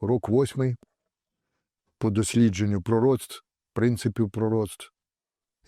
урок восьмий по дослідженню пророцтв, принципів пророцтв.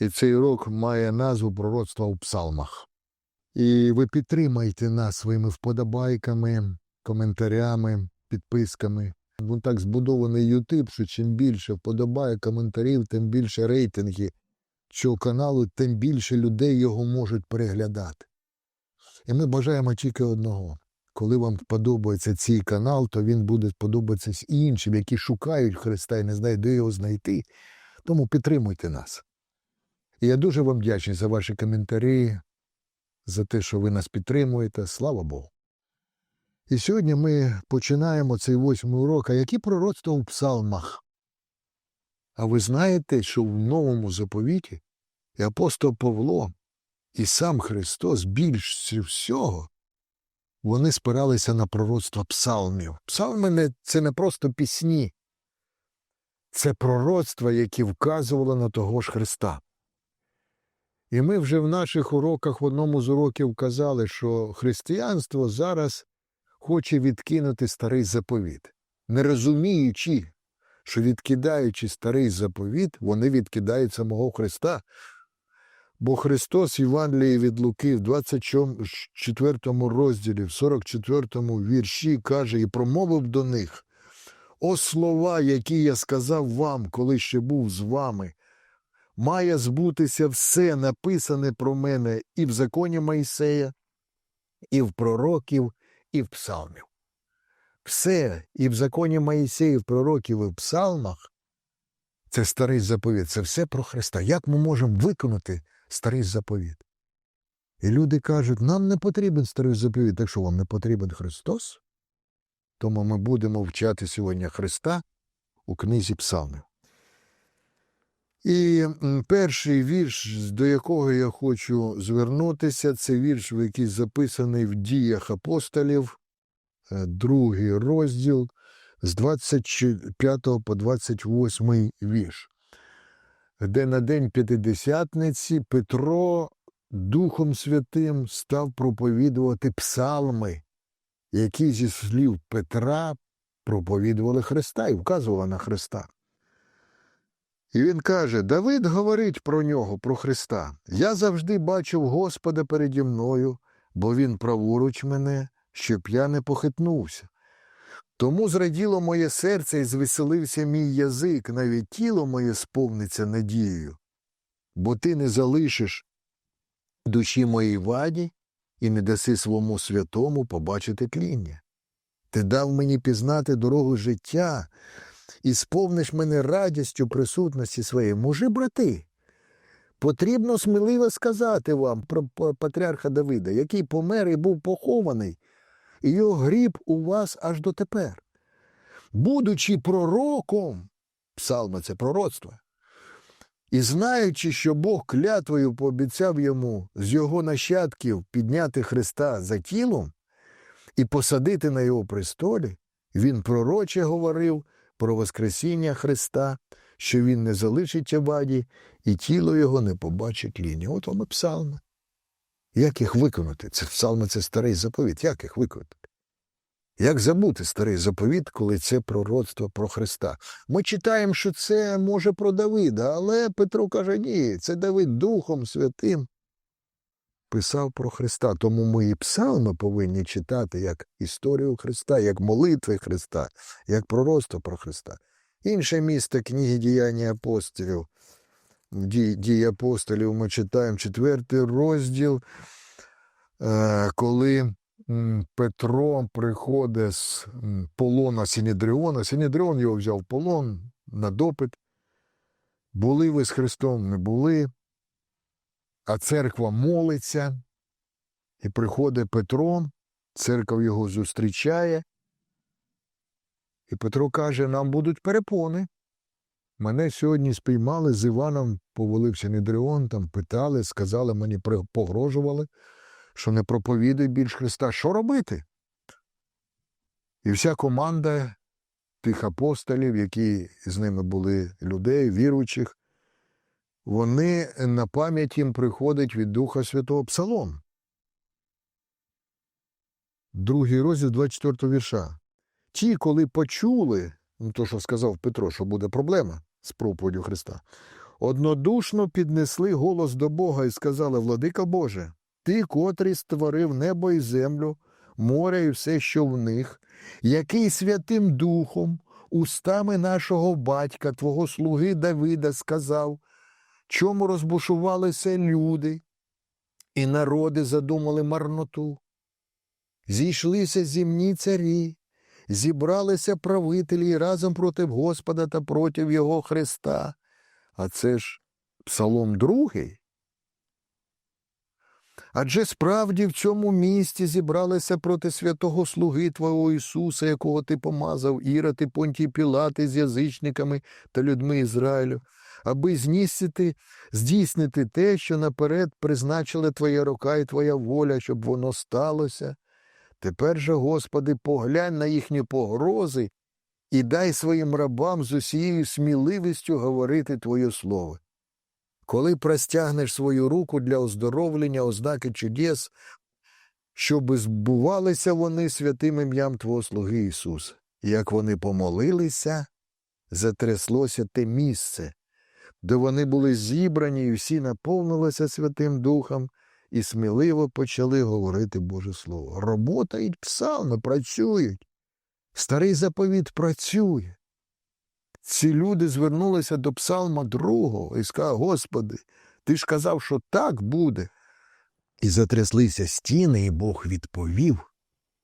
І цей урок має назву пророцтва у псалмах. І ви підтримайте нас своїми вподобайками, коментарями, підписками. Він так збудований YouTube, що чим більше вподобає коментарів, тим більше рейтинги цього каналу, тим більше людей його можуть переглядати. І ми бажаємо тільки одного. Коли вам подобається цей канал, то він буде подобатися і іншим, які шукають Христа і не знають, де його знайти. Тому підтримуйте нас. І я дуже вам вдячний за ваші коментарі, за те, що ви нас підтримуєте. Слава Богу. І сьогодні ми починаємо цей восьмий урок. А які пророцтва у псалмах? А ви знаєте, що в новому заповіті і апостол Павло, і сам Христос більш всього вони спиралися на пророцтва псалмів. Псалми це не просто пісні, це пророцтва, які вказували на того ж Христа. І ми вже в наших уроках в одному з уроків казали, що християнство зараз хоче відкинути старий заповіт, не розуміючи, що відкидаючи старий заповіт, вони відкидають самого Христа. Бо Христос в Євангелії від Луки в 24 розділі, в 44 вірші каже і промовив до них О слова, які я сказав вам, коли ще був з вами, має збутися все написане про мене і в законі Моїсея, і в пророків, і в псалмів. Все і в законі Моїсея, і в пророків, і в псалмах це старий заповіт, це все про Христа. Як ми можемо виконати старий заповіт? І люди кажуть, нам не потрібен старий заповіт, якщо вам не потрібен Христос, тому ми будемо вчати сьогодні Христа у книзі Псалмів. І перший вірш, до якого я хочу звернутися, це вірш, який записаний в діях апостолів, е, другий розділ з 25 по 28 вірш, де на день П'ятидесятниці Петро Духом Святим став проповідувати псалми, які зі слів Петра проповідували Христа і вказували на Христа. І він каже: Давид говорить про нього, про Христа. Я завжди бачив Господа переді мною, бо він праворуч мене, щоб я не похитнувся. Тому зраділо моє серце і звеселився мій язик, навіть тіло моє сповниться надією, бо ти не залишиш душі моїй ваді і не даси своєму святому побачити тління. Ти дав мені пізнати дорогу життя і сповниш мене радістю присутності своєї. Мужи, брати, потрібно сміливо сказати вам про патріарха Давида, який помер і був похований, і його гріб у вас аж дотепер. Будучи пророком, псалма це пророцтво, і знаючи, що Бог клятвою пообіцяв йому з його нащадків підняти Христа за тілом і посадити на його престолі, він пророче говорив про Воскресіння Христа, що він не залишить ваді, і тіло його не побачить лінії. От вам і псалми. Як їх виконати? Це псалми це старий заповіт. Як їх виконати? Як забути старий заповіт, коли це пророцтво про Христа? Ми читаємо, що це може про Давида, але Петро каже, ні, це Давид Духом Святим писав про Христа. Тому ми і псалми повинні читати як історію Христа, як молитви Христа, як пророцтво про Христа. Інше місце книги діяння апостолів. В «Ді- дії апостолів ми читаємо четвертий розділ, е, коли Петро приходить з полона Сінедріона. Сінедріон його взяв в полон на допит. Були ви з Христом, не були а церква молиться, і приходить Петро, церква його зустрічає. І Петро каже: нам будуть перепони. Мене сьогодні спіймали з Іваном, повалився Недріон, там питали, сказали, мені погрожували, що не проповідуй більш Христа. Що робити? І вся команда тих апостолів, які з ними були людей, віруючих, вони на пам'ять їм приходить від Духа Святого Псалом. Другий розділ 24 вірша. ті, коли почули, то, що сказав Петро, що буде проблема з проповіддю Христа, однодушно піднесли голос до Бога і сказали: Владика Боже, ти, котрий створив небо і землю, море і все, що в них, який Святим Духом, устами нашого батька, твого слуги Давида, сказав, чому розбушувалися люди, і народи задумали марноту. Зійшлися зімні царі, зібралися правителі разом проти Господа та проти Його Христа. А це ж Псалом другий. Адже справді в цьому місті зібралися проти святого слуги Твого Ісуса, якого ти помазав, Ірод і Понтій Пілати з язичниками та людьми Ізраїлю, аби знісити, здійснити те, що наперед призначила Твоя рука і Твоя воля, щоб воно сталося. Тепер же, Господи, поглянь на їхні погрози і дай своїм рабам з усією сміливістю говорити Твоє Слово. Коли простягнеш свою руку для оздоровлення ознаки чудес, щоби збувалися вони святим ім'ям Твого слуги Ісуса. Як вони помолилися, затряслося те місце, де вони були зібрані і всі наповнилися Святим Духом, і сміливо почали говорити Боже Слово. Роботають псалми, працюють. Старий заповіт працює. Ці люди звернулися до псалма другого і сказали, Господи, ти ж казав, що так буде. І затряслися стіни, і Бог відповів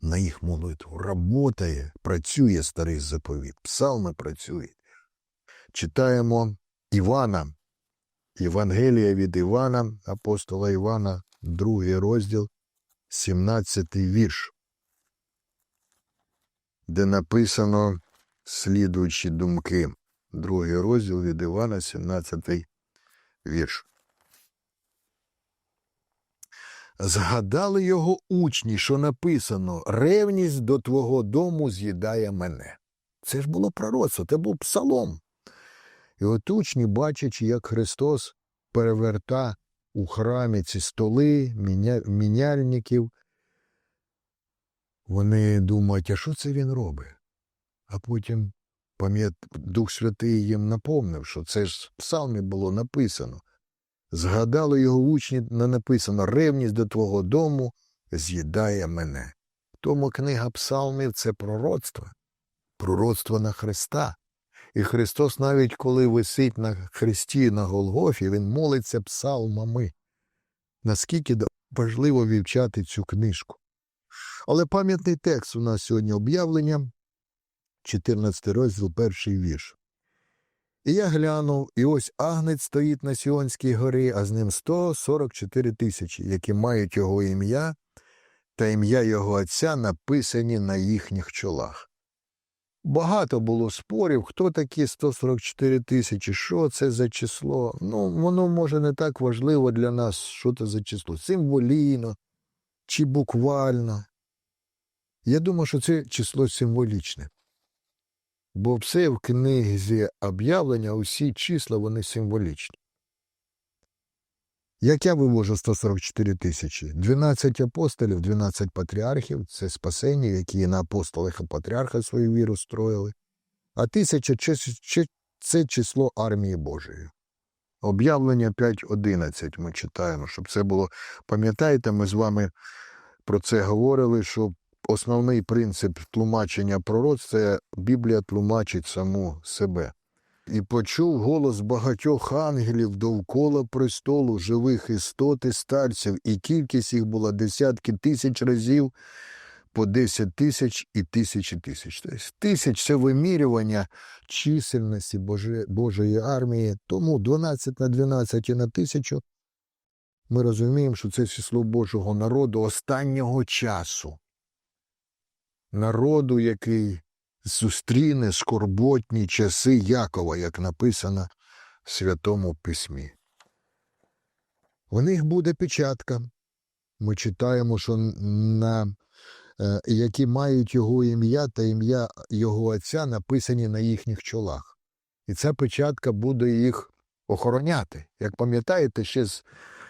на їх молитву. Работає, працює старий заповіт, псалми працюють. Читаємо Івана, Євангелія від Івана, апостола Івана, другий розділ, 17 вірш, де написано слідуючі думки. Другий розділ від Івана, 17 вірш. Згадали його учні, що написано ревність до твого дому з'їдає мене. Це ж було пророцтво, це був псалом. І от учні, бачачи, як Христос переверта у храмі ці столи, міня... міняльників, вони думають, а що це він робить? А потім пам'ят... Дух Святий їм напомнив, що це ж в псалмі було написано. Згадали його учні, не написано ревність до твого дому з'їдає мене. Тому книга псалмів це пророцтво, пророцтво на Христа. І Христос, навіть коли висить на хресті на Голгофі, Він молиться псалмами. Наскільки важливо вивчати цю книжку. Але пам'ятний текст у нас сьогодні об'явлення, 14 розділ, перший вірш. І я глянув, і ось агнець стоїть на Сіонській горі, а з ним 144 тисячі, які мають його ім'я, та ім'я його отця написані на їхніх чолах. Багато було спорів, хто такі 144 тисячі, що це за число. Ну, воно може не так важливо для нас, що це за число, символійно чи буквально. Я думаю, що це число символічне. Бо все в книзі об'явлення, усі числа, вони символічні. Як я вивожу 144 тисячі? 12 апостолів, 12 патріархів це спасені, які на апостолах і патріарха свою віру строїли, а тисяча це число армії Божої. Об'явлення 5.11 ми читаємо, щоб це було. Пам'ятаєте, ми з вами про це говорили, що основний принцип тлумачення пророцтв – це Біблія тлумачить саму себе. І почув голос багатьох ангелів довкола престолу, живих істот і старців, і кількість їх була десятки тисяч разів, по десять тисяч і тисячі тисяч. Тобто тисяч це вимірювання чисельності Божої армії. Тому 12 на 12 і на тисячу ми розуміємо, що це число Божого народу останнього часу. Народу, який зустріне скорботні часи Якова, як написано в Святому Письмі. У них буде печатка. Ми читаємо, що на е, які мають його ім'я та ім'я його отця написані на їхніх чолах. І ця печатка буде їх охороняти. Як пам'ятаєте, ще з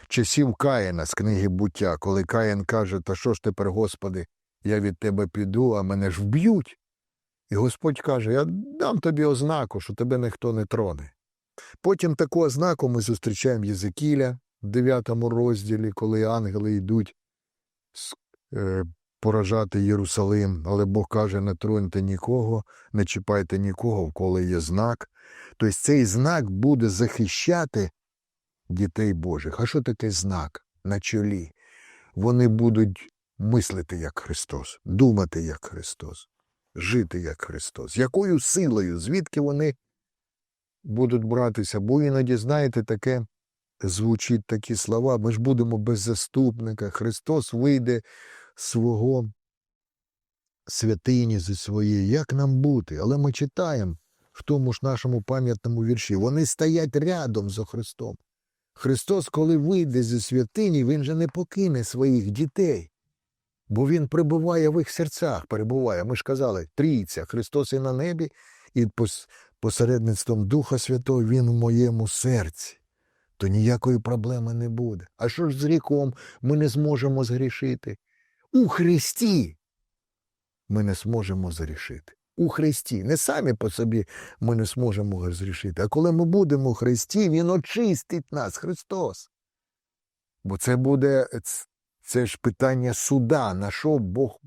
часів Каїна з книги буття, коли Каїн каже, та що ж тепер, Господи, я від тебе піду, а мене ж вб'ють. І Господь каже: Я дам тобі ознаку, що тебе ніхто не троне. Потім таку ознаку ми зустрічаємо Єзекіля в 9 розділі, коли ангели йдуть е, поражати Єрусалим, але Бог каже: не троньте нікого, не чіпайте нікого, коли є знак. Тобто цей знак буде захищати дітей Божих. А що таке знак на чолі? Вони будуть мислити як Христос, думати як Христос, жити як Христос. Якою силою, звідки вони будуть братися? Бо іноді, знаєте, таке звучить такі слова: ми ж будемо без заступника. Христос вийде свого святині зі своєї. Як нам бути? Але ми читаємо в тому ж нашому пам'ятному вірші. Вони стоять рядом за Христом. Христос, коли вийде зі святині, Він же не покине своїх дітей, бо Він прибуває в їх серцях, перебуває. Ми ж казали, трійця, Христос і на небі, і посередництвом Духа Святого Він в моєму серці. То ніякої проблеми не буде. А що ж з гріхом ми не зможемо згрішити? У Христі ми не зможемо згрішити. У Христі. Не самі по собі ми не зможемо зрішити. А коли ми будемо у Христі, Він очистить нас, Христос. Бо це буде це ж питання суда, на що Бог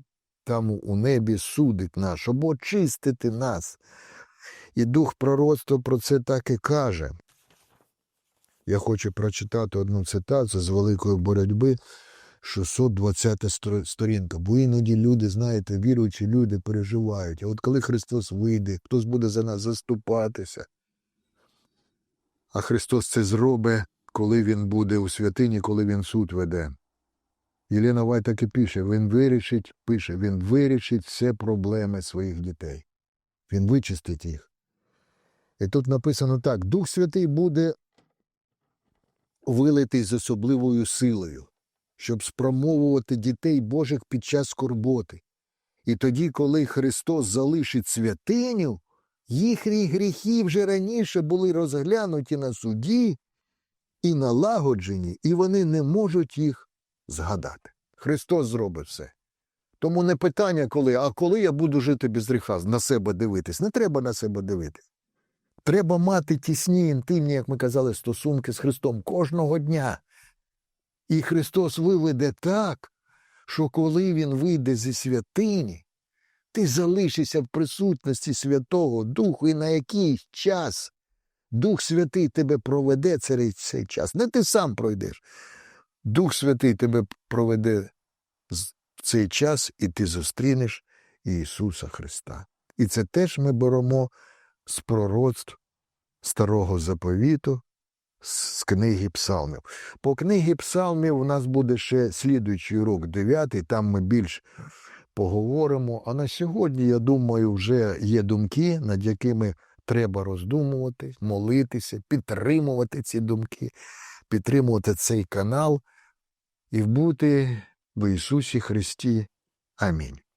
там у небі судить нас, щоб очистити нас. І дух пророцтва про це так і каже. Я хочу прочитати одну цитату з великої боротьби, 620 сторінка. Бо іноді люди, знаєте, віруючі люди переживають. А от коли Христос вийде, хтось буде за нас заступатися. А Христос це зробить, коли Він буде у святині, коли Він суд веде. Єлена Вай так і пише, він вирішить, пише, він вирішить все проблеми своїх дітей. Він вичистить їх. І тут написано так: Дух Святий буде вилитий з особливою силою, щоб спромовувати дітей Божих під час скорботи. І тоді, коли Христос залишить святиню, їхні гріхи вже раніше були розглянуті на суді і налагоджені, і вони не можуть їх згадати. Христос зробить все. Тому не питання, коли, а коли я буду жити без гріха, на себе дивитись. Не треба на себе дивитись. Треба мати тісні, інтимні, як ми казали, стосунки з Христом кожного дня. І Христос виведе так, що коли Він вийде зі святині, ти залишишся в присутності Святого Духу, і на якийсь час Дух Святий тебе проведе цей, цей час. Не ти сам пройдеш. Дух Святий тебе проведе в цей час, і ти зустрінеш Ісуса Христа. І це теж ми беремо з пророцтв Старого Заповіту, з книги Псалмів. По книгі Псалмів у нас буде ще слідуючий урок, дев'ятий, там ми більш поговоримо. А на сьогодні, я думаю, вже є думки, над якими треба роздумувати, молитися, підтримувати ці думки, підтримувати цей канал і бути в Ісусі Христі. Амінь.